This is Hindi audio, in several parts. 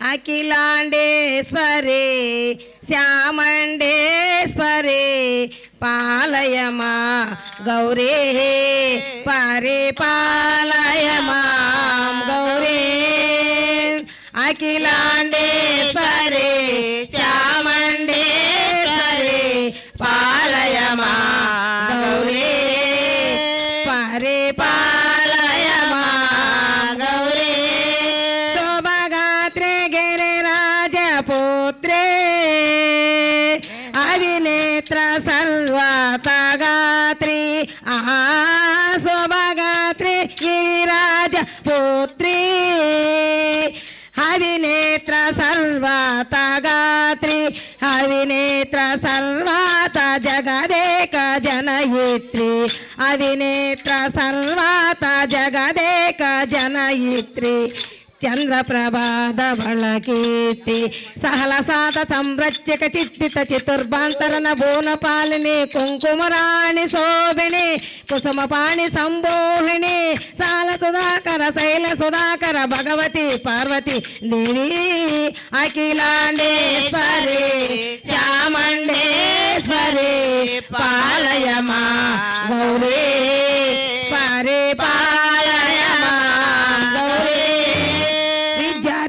அகிலாண்டேஸ்வரே ശ്യാമണ്ടേശ്വരേ പാലയമാ ഗൗരേ പരേ പാലയമാം ഗൗരേ അഖിലാണ്ടേശ്വരേ ശ്യാമണ്ടേശ്വരേ പാലയമാ ഗൗരേ പരേ പാ नेत्र सर्वपगात्री आहासोपगात्री गिरिराज पुत्री। हविनेत्र सर्वपगात्री हविनेत्र सर्वात जगदेक जनयित्री। अविनेत्र सर्वात जगदेक जनयित्री। జనయిత్రి చంద్రప్రభాధవళ కీర్తి సహలసాత సంరక్షక చిత్తిత చతుర్భాంతరణ భూనపాలిని కుంకుమరాణి శోభిని కుసుమపాణి సంబోహిని సాల సుధాకర శైల సుధాకర భగవతి పార్వతి దేవి అఖిలాండేశ్వరి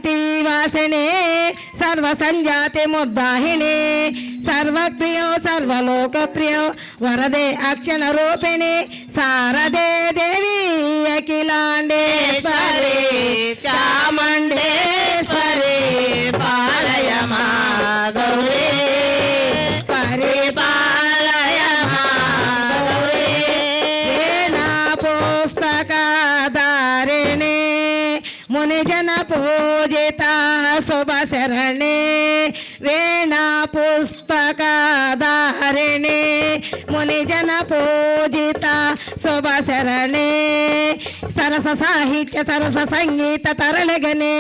सर्वसंजाति वासिने सर्वसंजाति मुद्दाहिने सर्वप्रियो सर्वलोकप्रियो वरदे अक्षण रूपिणे सारदे देवी अखिलांडे चामंडे मुने जन पूजिता शुभ शरणी वीणा पुस्तक धारिणी मुनि जन पूजिता शुभ शरणी सरस साहित्य सरस संगीत तरल गणे।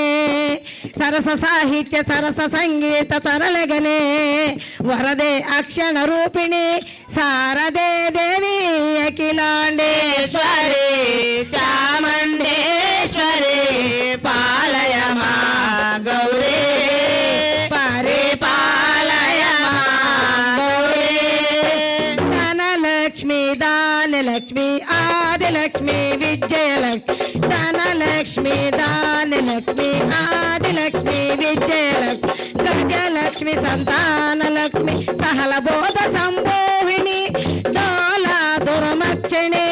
सरस साहित्य सरस संगीत तरल गणे। वरदे अक्षण रूपिणी सारदे देवी अखिलांडेश्वरी దానలక్ష్మి ఆదిలక్ష్మి విజయలక్ష్మి ధనలక్ష్మి దానలక్ష్మి ఆదిలక్ష్మి విజయలక్ష్మి గజలక్ష్మి సంతానలక్ష్మి సహల బోధ సంబోహిని డోల దురమక్షిణి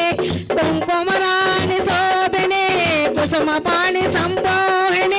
కుంకుమరాణి శోభిని కుసుమపాణి సంబోహిని భగవతి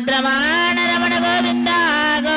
మాత్రమాన రమణ గోవిందా గో